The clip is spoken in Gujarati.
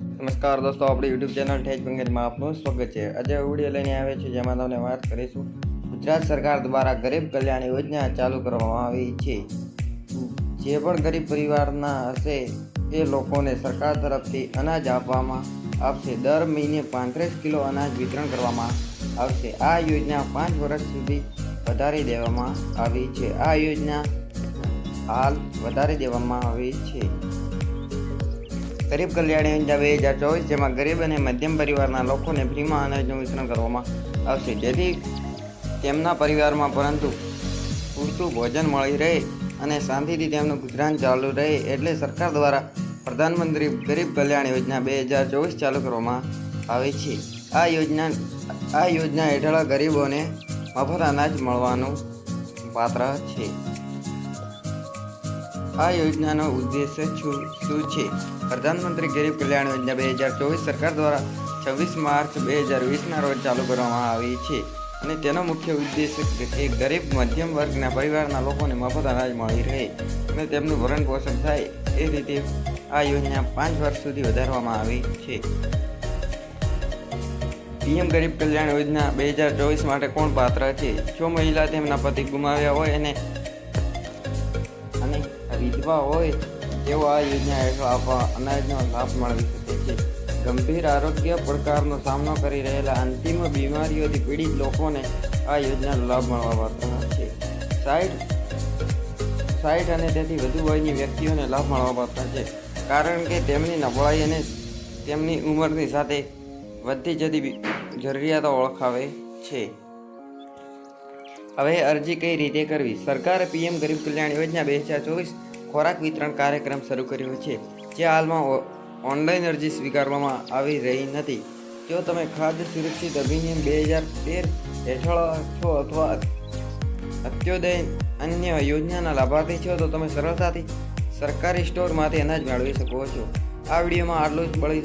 નમસ્કાર દોસ્તો, આપણી યુટ્યુબ ચેનલ ઠેજ બંગેજમાં આપનું સ્વાગત છે. આજે વીડિયો લઈને આવે છે જેમાં તમને વાત કરીશું. ગુજરાત સરકાર દ્વારા ગરીબ કલ્યાણ યોજના ચાલુ કરવામાં આવી છે. જે પણ ગરીબ પરિવારના હશે, એ લોકોને સરકાર તરફથી અનાજ આપવામાં આવશે. દર મહિને પાંત્રીસ કિલો અનાજ વિતરણ કરવામાં આવશે. આ યોજના પાંચ વર્ષ સુધી વધારી દેવામાં આવી છે. આ યોજના હાલ વધારી દેવામાં આવી છે. ગરીબ કલ્યાણ યોજના બે હજાર ચોવીસ જેમાં ગરીબ અને મધ્યમ પરિવારના લોકોને ફ્રીમાં અનાજનું વિતરણ કરવામાં આવશે. જેથી તેમના પરિવારમાં પરંતુ પૂરતું ભોજન મળી રહે અને શાંતિથી તેમનું ગુજરાન ચાલુ રહે, એટલે સરકાર દ્વારા પ્રધાનમંત્રી ગરીબ કલ્યાણ યોજના બે હજાર ચોવીસ ચાલુ કરવામાં આવે છે. આ યોજના આ યોજના હેઠળ ગરીબોને મફત અનાજ મળવાનું પાત્ર છે. આ યોજનાનો ઉદ્દેશ્ય શું છે? પ્રધાનમંત્રી ગરીબ કલ્યાણ યોજના બે હજાર ચોવીસ સરકાર દ્વારા છવ્વીસ માર્ચ બે હજાર વીસના રોજ ચાલુ કરવામાં આવી છે અને તેનો મુખ્ય ઉદ્દેશ્ય એ ગરીબ મધ્યમ વર્ગના પરિવારના લોકોને મફત અનાજ મળી રહે અને તેમનું ભરણ પોષણ થાય એ રીતે આ યોજના પાંચ વર્ષ સુધી વધારવામાં આવી છે. પીએમ ગરીબ કલ્યાણ યોજના બે હજાર ચોવીસ માટે કોણ પાત્ર છે? જો મહિલા તેમના પતિ ગુમાવ્યા હોય અને વિધવા હોય તેઓ આ યોજના હેઠળ આપવા અનાજનો લાભ મેળવી શકે છે. ગંભીર આરોગ્ય પડકારનો સામનો કરી રહેલા અંતિમ બીમારીઓથી પીડિત લોકોને આ યોજનાનો લાભ મળવા પાત્ર છે. સાઠ સાઠ અને તેથી વધુ વયની વ્યક્તિઓને લાભ મળવા પાત્ર છે. કારણ કે તેમની નબળાઈ અને તેમની ઉંમરની સાથે વધતી જતી જરૂરિયાતો ઓળખાવે છે. હવે અરજી કઈ રીતે કરવી? સરકારે પીએમ ગરીબ કલ્યાણ યોજના બે હજાર ચોવીસ ખોરાક વિતરણ કાર્યક્રમ શરૂ કર્યો છે, જે હાલમાં ઓનલાઈન અરજી સ્વીકારવામાં આવી રહી નથી. જો તમે ખાદ્ય સુરક્ષિત અધિનિયમ બે હજાર તેર હેઠળ છો અથવા અત્યોદય અન્ય યોજનાના લાભાર્થી છો, તો તમે સરળતાથી સરકારી સ્ટોરમાંથી અનાજ મેળવી શકો છો. આ વિડીયોમાં આટલું જ. મળી